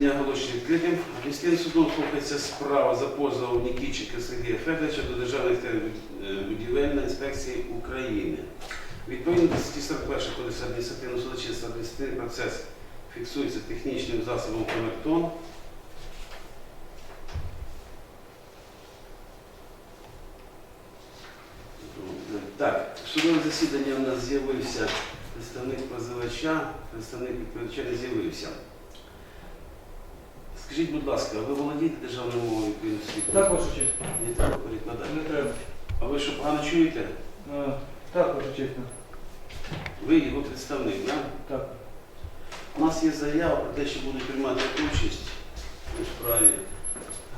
Дня оголошення відкритим. Міським судом слухається справа за позовом Нікічика Сергія Федоровича до Державної будівельної інспекції України. Відповідно до статті 41 Кодексу адміністративного судочинства адміністративний процес фіксується технічним засобом камертон. Так, судове засідання у нас з'явився представник позивача, представник відповідача не з'явився. Скажіть, будь ласка, ви володієте державною мовою світу? Так, ваша честь. Не треба перекладати. Не треба. А ви що погано чуєте? Е, Так, ваша честь. Ви його представник, так? Так. У нас є заява про те, що будуть приймати участь у справі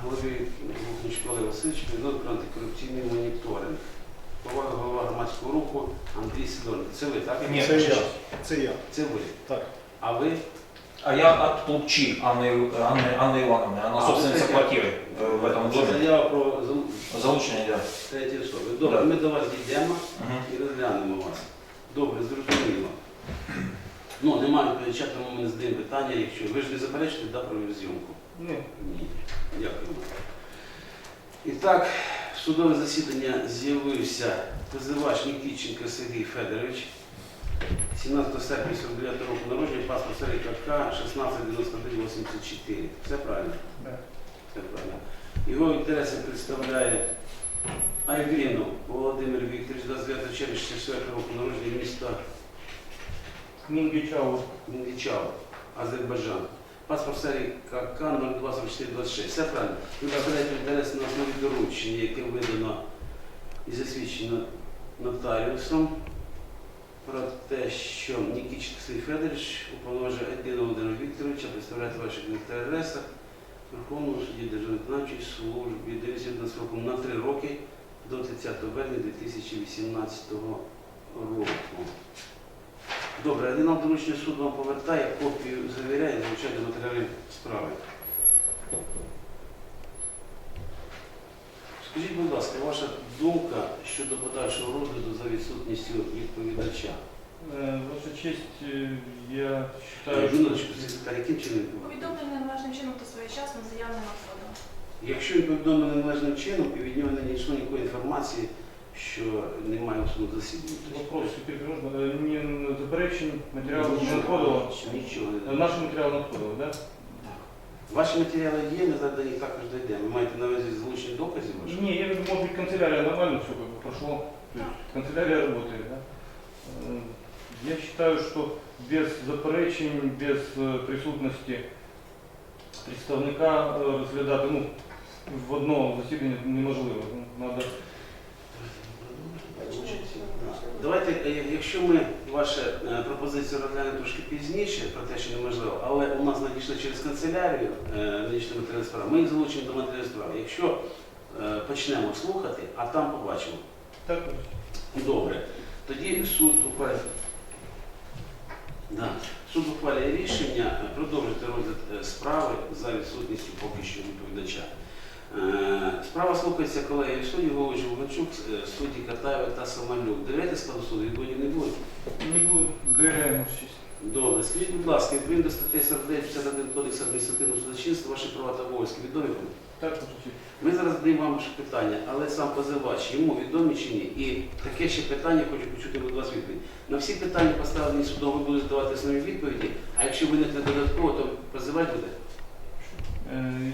голови школи Васильовича відносно про антикорупційний моніторинг. Повага голова громадського руху Андрій Сидоренко. Це ви, так? Ні, Це я. Це я. Це ви. Так. А ви? А я от Плупчи Анны, Анны, Анны Ивановны. Она А, собственница вот это- квартиры э, в этом Це доме. заява про залу- Залучение, да. третій особи. Добре, Да. ми до вас дійдемо. Мгм. і розглянемо вас. Добре, зрозуміло. Ну, немає відповідача, тому ми не задаємо питання, якщо ви ж не заперечите, да, про зйомку. Ні. Ні. Дякую. І так, судове засідання з'явився позивач Нікітченко Сергій Федорович, 17 серпня 49 року народження, паспорт серії КК 169184. Все правильно? Да. Все правильно. Його інтереси представляє Айгрінов Володимир Вікторович, 29 червня 64 року народження міста Мінгічау. Міндічав, Азербайджан. Паспорт серії КК 024426. Все правильно. Ви представляєте інтерес на основі доручення, яке видано і засвідчено нотаріусом про те, що Нікічик Сергій Федорович уповноважує Едіна Володимира Вікторовича представляти ваших інтересах Верховному суді Державної службі дивіться сроком на три роки до 30 вересня 2018 року. Добре, оригінал доручення суд вам повертає, копію завіряє, залучає до справи. Скажіть, будь ласка, ваша думка щодо подальшого розгляду за відсутністю відповідача? Е, Ваша честь, е, я Е, вважаю, Жіночку, секретар, яким чином? Повідомлення належним чином та своєчасно заявним обходом. Якщо він повідомлений належним чином і від нього не надійшло ніякої інформації, що немає особливо засідання. вопрос. Е, Ні заперечень, матеріал не надходило. Нічого Е, не Наш матеріал надходило, так? Ваші матеріали є, ми зараз до них також дійдемо. Ви маєте на увазі залучені доказів ваших? Не, я имею в виду, может быть, канцелярия нормально все как бы прошло. То есть канцелярия работает, да? Э, Я считаю, что без заперечень, без э, присутності представника е, розглядати ну, в одному засіданні неможливо. Ну, Надо Давайте, е, якщо ми вашу е, пропозицію розглянемо трошки пізніше, про те, що неможливо, але у нас надійшли через канцелярію е, надійшли матеріали справи, ми їх залучимо до матеріалів справи. Якщо почнемо слухати, а там побачимо. так. Добре. Тоді суд ухвалює. Да. Суд ухвалює рішення продовжити розгляд справи за відсутністю поки що відповідача. Е, Справа слухається колеги в суді Голович Вовчук, е, судді Катаєва та Самолюк. Довіряєте складу суду, відводів не буде? Не буду довіряємо честь. Добре. Скажіть, будь ласка, відповідно до статті 49 51 Кодексу адміністративного судочинства, ваші права та обов'язки відомі вам? Так, ваша. Ми зараз даємо вам ще питання, але сам позивач йому відомі чи ні? І таке ще питання хочу почути від вас відповідь. На всі питання, поставлені судом, ви будете давати основні відповіді, а якщо виникне додатково, то позивач буде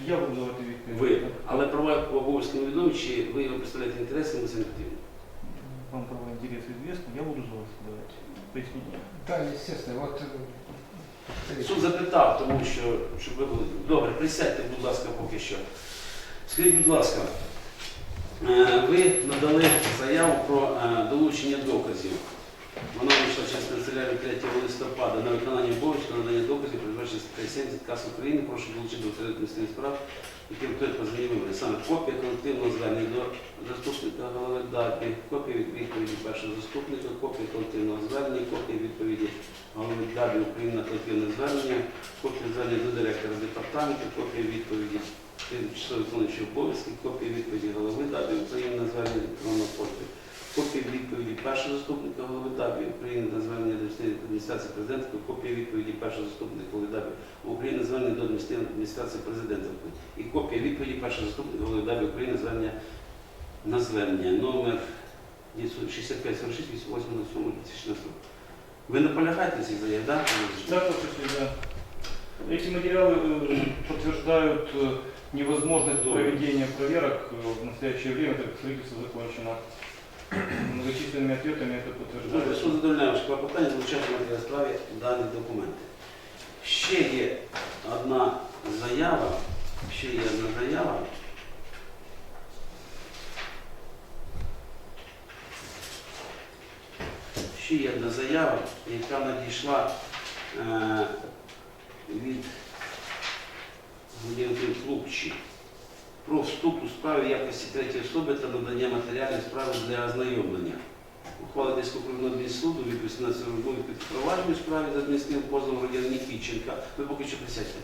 Я буду давати відповідь. ви. Але права обов'язки не відомі, чи ви його представляєте інтереси, ми це. Вам права интересы известны, я буду за вас давать пояснения. Так, естественно. Вот, е, Суд запитав, тому що щоб ви були. Добре, присядьте, будь ласка, поки що. Скажіть, будь ласка, е, ви надали заяву про е, долучення доказів. Вийшла через канцелярію 3 листопада на виконання обов'язку надання доказів, передбачення статті 70 КАС України. Прошу долучити до адміністративних справ, які входять позовні. Саме копія колективного звернення до заступника голови ДАБІ, копія від відповіді першого заступника, копія колективного звернення, копія відповіді голови ДАБІ України на колективне звернення, копія звернення до директора департаменту, копія відповіді тимчасово виконуючого обов'язки, копія відповіді голови ДАБІ України на звернення електронного пошту. копія відповіді першого заступника голови ДАБІ України на звернення до адміністрації президента, копія відповіді першого заступника голови ДАБІ України на звернення до адміністрації президента України. і копія відповіді першого заступника голови ДАБІ України на звернення на звернення номер 6546 8 2016 Ви наполягаєте цій заяві, так? Да, Ваша честь, да. Эти материалы э, подтверждают э, невозможность проведения проверок э, в настоящее время, так как строительство закончено. Многочисленными ответами это Добре, подтверждается. суд задовольняє ваше клопотання, залучати матеріал справі дані документи. Ще є одна заява, ще є одна заява. Ще є одна заява, яка надійшла е, від Гудінки Клубчі про вступ у справі якості третьої особи та надання матеріалів справи для ознайомлення. Ухвала окружного суду від 18 року під провадження справі за адміністративним позовом громадянина Нікітченка. Ви поки що присядьте.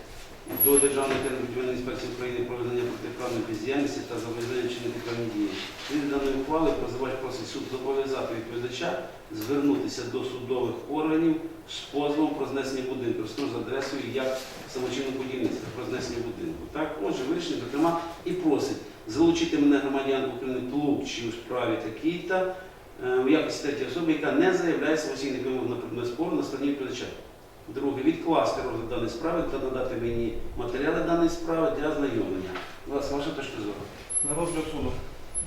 До Державної територіальної інспекції України про визнання протиправної бездіяльності та зобов'язання чинити правні дії. Від даної ухвали позивач просить суд зобов'язати відповідача звернутися до судових органів з позовом про знесення будинку з адресою як самочинне будівництво про знесення будинку. Так, отже, вирішення, зокрема, і просить залучити мене громадянку України Тлумчі у справі такій-то е, у якості третьої особи, яка не заявляє самостійних вимог на предмет спору на стороні відповідача. Друге, відкласти розгляд даної справи та надати мені матеріали даної справи для ознайомлення. Будь ласка, ваша точка зору. На розгляд суду.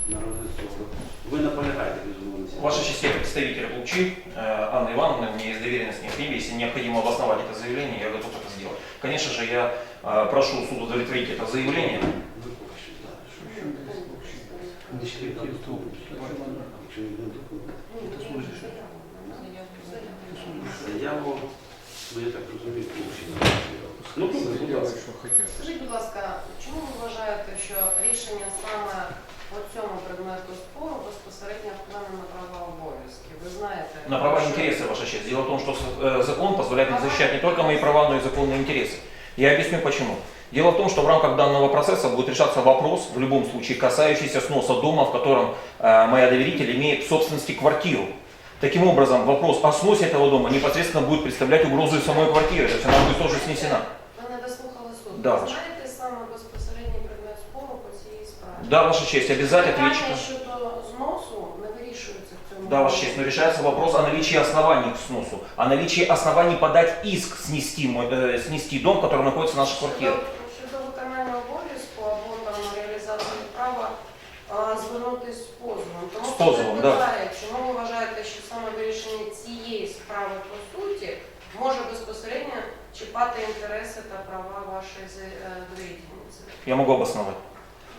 На розгляд суду. Ви наполягаєте, безумовно. Ваша честь, я представитель Лучи, э, Анны Ивановны, у меня есть доверенность к ней. Если необходимо обосновать это заявление, я готов это сделать. Конечно же, я э, прошу суд удовлетворить это заявление. Якщо не віддам документ. Заяву, ну я так розумію, получили. Ну, добре, будь ласка. Що хотять. Скажіть, будь ласка, чому ви вважаєте, що рішення саме по цьому предмету спору безпосередньо вплине на права обов'язки? Ви знаєте, На права и що- интересы, Ваша честь. Дело в том, что э, закон позволяет мне защищать не только мои права, но и законные интересы. Я объясню почему. Дело в том, что в рамках данного процесса будет решаться вопрос, в любом случае, касающийся сноса дома, в котором э, моя доверитель имеет в собственности квартиру. Таким образом, вопрос о сносе этого дома непосредственно будет представлять угрозу и самой квартиры, то есть она будет тоже снесена. Ви не дослухали суд. Да, Ви ваше. знаєте саме безпосередній предмет спору по цій справі? Да, Ваша честь, обязать Питання ответчика. Да, Ваша честь, но решается вопрос о наличии оснований к сносу, о наличии оснований подать иск снести, мой- э, снести дом, в котором находится наша квартира. Щодо, щодо виконання обов'язку або там реалізації права а, звернутися з позовом. Тому З позовом, що да. питає, чому ви вважаєте, що саме вирішення цієї справи по суті може безпосередньо чіпати інтереси та права вашої з- е, довірительниці? Я могу обосновать.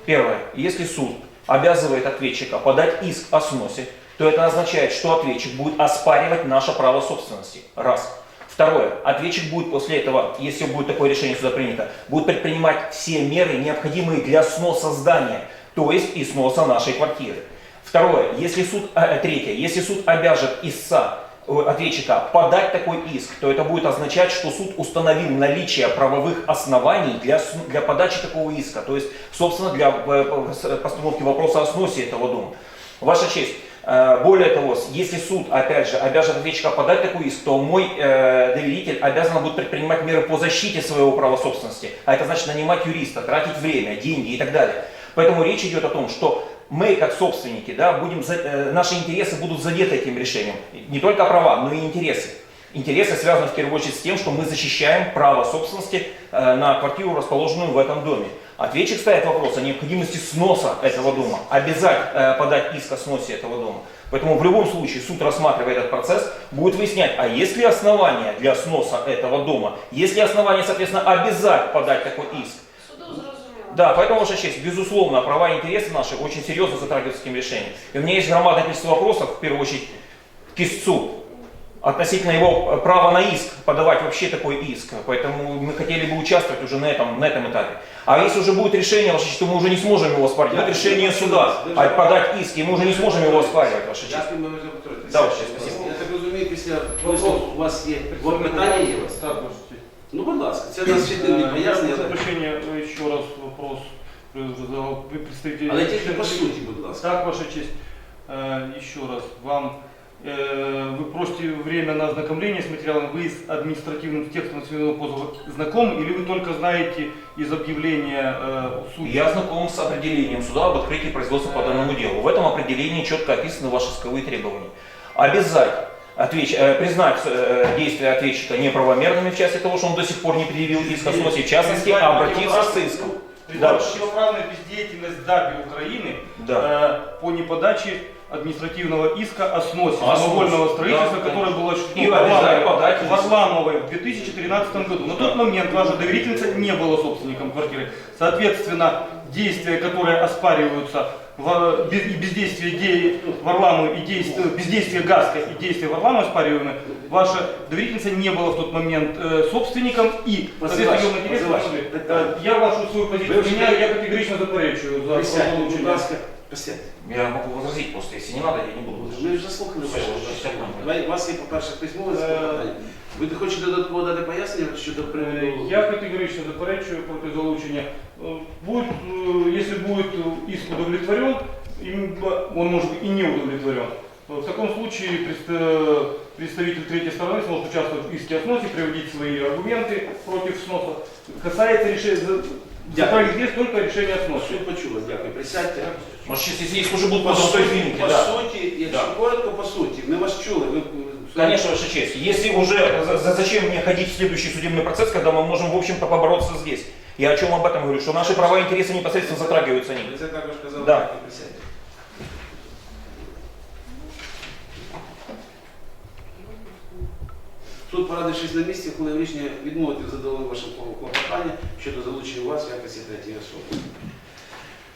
Первое. Если суд обязывает ответчика подать иск о сносе, то это означает, что ответчик будет оспаривать наше право собственности. Раз. Второе. Ответчик будет после этого, если будет такое решение суда принято, будет предпринимать все меры, необходимые для сноса здания, то есть и сноса нашей квартиры. Второе. Если суд, э, третье. Если суд обяжет истца э, ответчика подать такой иск, то это будет означать, что суд установил наличие правовых оснований для, для подачи такого иска, то есть, собственно, для постановки вопроса о сносе этого дома. Ваша честь, более того, если суд, опять же, обяжет ответчика подать такой иск, то мой э, доверитель обязан будет предпринимать меры по защите своего права собственности, а это значит нанимать юриста, тратить время, деньги и так далее. Поэтому речь идет о том, что мы, как собственники, да, будем, э, наши интересы будут задеты этим решением. Не только права, но и интересы. Интересы связаны в первую очередь с тем, что мы защищаем право собственности э, на квартиру, расположенную в этом доме. Ответчик ставит вопрос о необходимости сноса этого дома, обязать э, подать иск о сносе этого дома. Поэтому в любом случае суд, рассматривая этот процесс, будет выяснять, а есть ли основания для сноса этого дома, есть ли основания, соответственно, обязать подать такой иск. Да, поэтому, Ваша честь, безусловно, права и интересы наши очень серьезно затрагиваются этим решением. И у меня есть громадное количество вопросов, в первую очередь, к истцу, относительно его э, права на иск, подавать вообще такой иск. Поэтому мы хотели бы участвовать уже на этом, на этом этапе. А если уже будет решение, Ваша честь, то мы уже не сможем его оспаривать. Будет решение суда, а подать иск, и мы уже не сможем его оспаривать, Ваша честь. Дякую, ми вже повторюємо. Да, Ваша честь, спасибо. Я так розумію, після виступу у вас є от питання є у вас? Так, Ваша честь. Ну, будь ласка, це нас ще не Э, пояснення. я але- прошу прощения, э, еще раз вопрос э, задал. Вы представитель... Але тільки по суті, будь ласка. Так, Ваша честь. Э, Еще раз, вам э, вы просите время на ознакомление с материалом, вы с административным текстом цивильного позова знакомы или вы только знаете из объявления э, сути? Я знаком с определением суда об открытии производства по данному делу. В этом определении четко описаны ваши исковые требования. Обязать ответч- э, признать э, действия ответчика неправомерными в части того, что он до сих пор не предъявил иск о сносе, в частности, обратиться с иском. Да. противоправную бездеятельность ДАБИ Украины Да. э, по неподаче административного иска о сносе О сносе. самовольного строительства, Да, которое было И подать иск. Варламовой в 2013 году. На тот момент ваша доверительница не была собственником квартиры. Соответственно, действия, которые оспариваются, в- без- и бездействие де- Варламовой и действие, бездействие Гаска и действия Варламовой оспариваемые, ваша доверительница не была в тот момент э, собственником и соответственно, ее позивач, Э, питання. Я вашу свою позицію Ви міняю, вже- я категорично заперечую за Присядьте, будь залучення. ласка, присядьте. Я могу возразить просто, если не надо, я не буду возражать. Ми вже заслухали Все, все запитання. нормально. Давай, У вас є, по-перше, письмове Е, запитання. Ви хочете додатково дати пояснення щодо приводу? Я категорично заперечую проти залучення. Е, Будет, э, если будет э, иск удовлетворен, им, б- он может быть и не удовлетворен. В таком случае пред- э, представитель третьей стороны сможет участвовать в иске о сносе, приводить свои аргументы против сноса. Касается решения, Дякую. здесь только решение о Все сносе. почули, дякую. Присядьте. Может, сейчас, если есть уже будут По позов, то суті, извините, по да. суті, якщо Да. коротко, по суті, ми вас чули. Ви, Конечно, Ваша честь. Если уже, за- за- зачем мне ходить в следующий судебный процесс, когда мы можем, в общем-то, побороться здесь? Я о чем об этом говорю, что наши права и интересы непосредственно затрагиваются ними. Ви це також казали, Да. так і присядьте. Суд, порадившись на місці, ухвалив рішення відмовити в задоволенні вашого клопотання щодо залучення вас в якості третьої особи.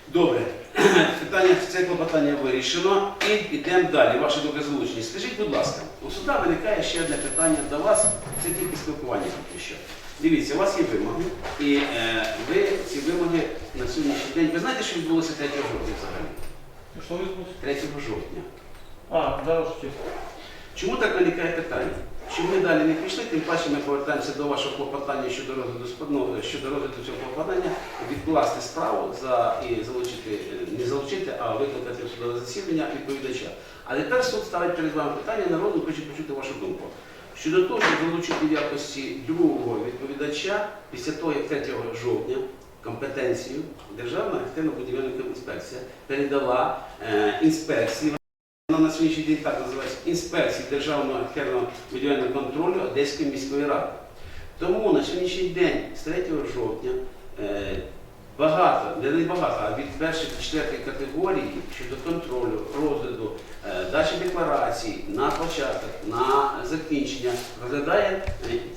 Добре. Питання це клопотання вирішено. І йдемо далі. Ваші докази залучені. Скажіть, будь ласка, у суда виникає ще одне питання до вас. Це тільки спілкування поки що. Дивіться, у вас є вимоги, і е, ви ці вимоги на сьогоднішній день. Ви знаєте, що відбулося 3 жовтня взагалі? Вы спросите? 3 жовтня. А, да. Чому так виникає питання? Щоб ми далі не пішли, тим паче ми повертаємося до вашого клопотання щодо розгляду ну, щодо розгляду цього клопотання, відкласти справу за і залучити, е, не залучити, а викликати в судове засідання відповідача. А тепер суд ставить перед вами питання, народу хоче почути вашу думку. Щодо того, щоб залучити в якості другого відповідача після того, як 3 жовтня компетенцію Державна архітектурно-будівельна інспекція передала е, інспекції на сьогоднішній день так називається інспекції Державного архітектурного будівельного контролю Одеської міської ради. Тому на сьогоднішній день, з 3 жовтня, е, багато, не багато, а від першої до четвертої категорії щодо контролю, розгляду, е, дачі декларацій на початок, на закінчення розглядає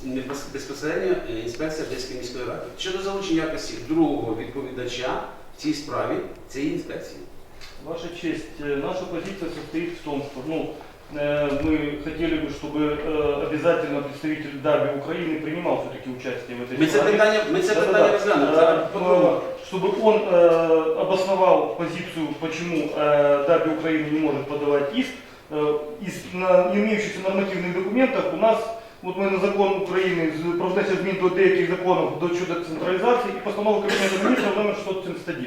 е, безпосередньо інспекція Одеської міської ради. Щодо залучення якості другого відповідача в цій справі цієї інспекції. Ваша честь, э, наша позиция состоит в том, что ну, э, мы хотели бы, чтобы э, обязательно представитель ДАБИ Украины принимал все-таки участие в этой Ми це справе. питання, ми це Да-да-да. питання розглянемо. Э, Зараз э, подумаємо. Чтобы он э, обосновал позицию, почему э, ДАБИ Украины не может подавать иск, э, из на имеющихся нормативных документах у нас От ми на закон України з- про внесення змін до деяких законів до щодо централізації і постанови Кабінету міністрів номер 671,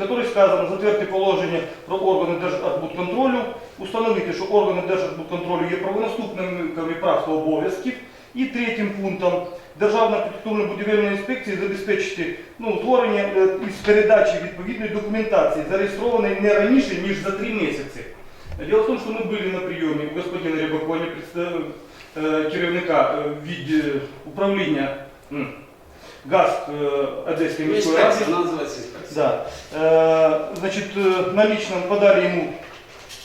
в якій сказано затвердити положення про органи Держархбудконтролю, установити, що органи Держархбудконтролю є правонаступниками прав та обов'язків. І третім пунктом Державна архітектурно-будівельна інспекція забезпечити ну, утворення е, із передачі відповідної документації, зареєстрованої не раніше, ніж за три місяці. Дело в том, что мы были на приеме у господина представ- е, керівника е, від управління м, ГАЗ е, Одеської Ну, міської ради. Інспекція, вона називається інспекція. Да. Э, Значит, э, на личном подали ему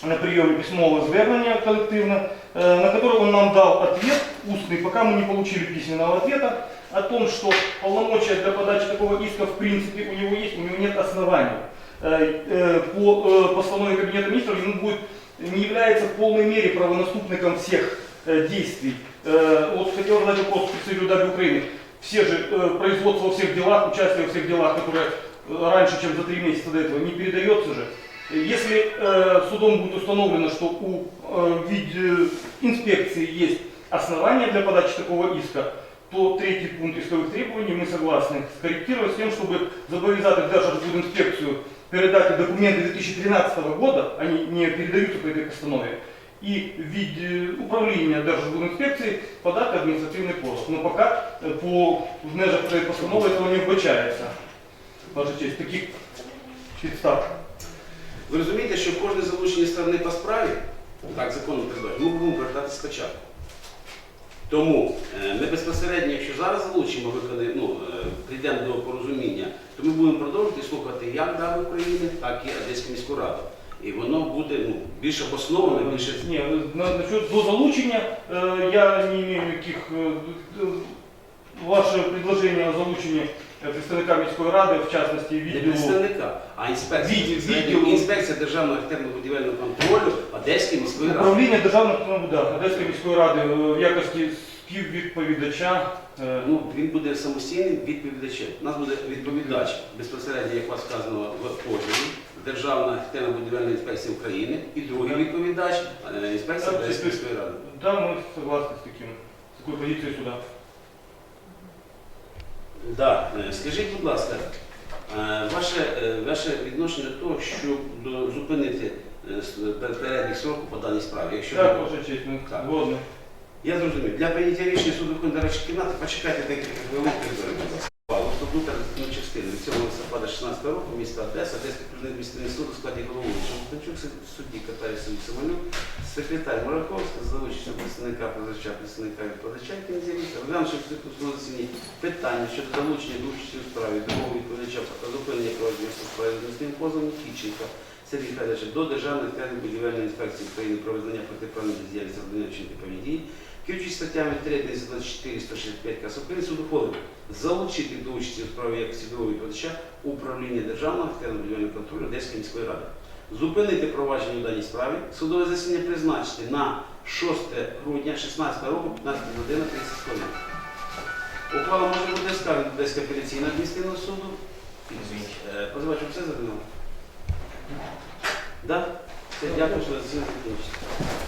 на приеме письмовое звернение коллективно, э, на которое он нам дал ответ устный, пока мы не получили письменного ответа, о том, что полномочия для подачи такого иска в принципе у него есть, у него нет оснований. Э, э, По э, постановлению Кабинета министров ему будет, не является в полной мере правонаступником всех э, действий. Э, Вот хотел задать вопрос представителю ДАБИ Украины. Все же э, производство во всех делах, участие во всех делах, которые э, раньше, чем за три месяца до этого, не передается же. Если э, судом будет установлено, что у э, вид- э, инспекции есть основания для подачи такого иска, то третий пункт исковых требований мы согласны скорректировать с тем, чтобы зобовязать Держархбудинспекцию передать документы 2013 года, они не передаются по этой постанове, и в виде управления Держбудинспекции подать административный позов. Но пока э, по в межах цієї постанови этого не вбачається. Ваша честь, таких підстав. Ви розумієте, що кожне залучення сторони по справі, так законом передбачено, ми будемо повертати спочатку. Тому е, ми безпосередньо, якщо зараз залучимо, виконаємо, ну, е, прийдемо до порозуміння, то ми будемо продовжувати слухати як Раду України, так і Одеську міську раду. І воно буде ну, більш обосноване, більше Не, на- насчет до залучення э, я не имею никаких... э, д- Ваше предложение о залученні э, представника міської ради, в частности, не відділу... представника, а інспекція. Відділ- Безпосередньо відділу- інспекція державного архітектурно-будівельного контролю Одеської міської ради. Управління державного ну, да, Одеської міської ради е, в якості співвідповідача. е, Ну, він буде самостійним відповідачем. У нас буде відповідач безпосередньо, як у вас сказано в позові, Державна архітектурно-будівельна інспекція України і другий відповідач е, інспекція Так, Одеської це- міської ради. Да, мы согласны с таким, с такой позицией суда. Да. е, Скажіть, будь ласка, е, ваше, е, ваше відношення до того, щоб до- зупинити е, с- пер- перебіг сроку по даній справі, якщо Так, ви- ваша честь, мы Так. згодны. Я зрозумів. Для прийняття рішення суду речі кімнати, почекайте декілька хвилин переборів, будь ласка. Частини від 7 листопада 16 року міста Одеса, Одеський окружний адміністративний суд у складі головуючого Мухтанчук, судді Катарі Самолюк, секретар Мараковська, за участю представника позича, представника відповідача, з'явився, розглянувши засіданні питання щодо залучення до участі у справі другого відповідача та зупинення проведення у справі з адміністративним позовом Кіченка Сергія Федоровича до Державної будівельної інспекції України про визнання протиправної діяльності певні дії, керуючись статтями 3, 24, 165 КАС України, суд ухвалив залучити до участі у справі як судового відповідача управління Державного архітектурно-будівельного контролю Одеської міської ради. Зупинити провадження у даній справі, судове засідання призначити на 6 грудня 16 року, 15 година 30 хвилин. Ухвала може бути скаржена до Одеського апеляційного адміністративного суду. Е, Позивач все задумав? Да? Все, дякую, що ви закінчено.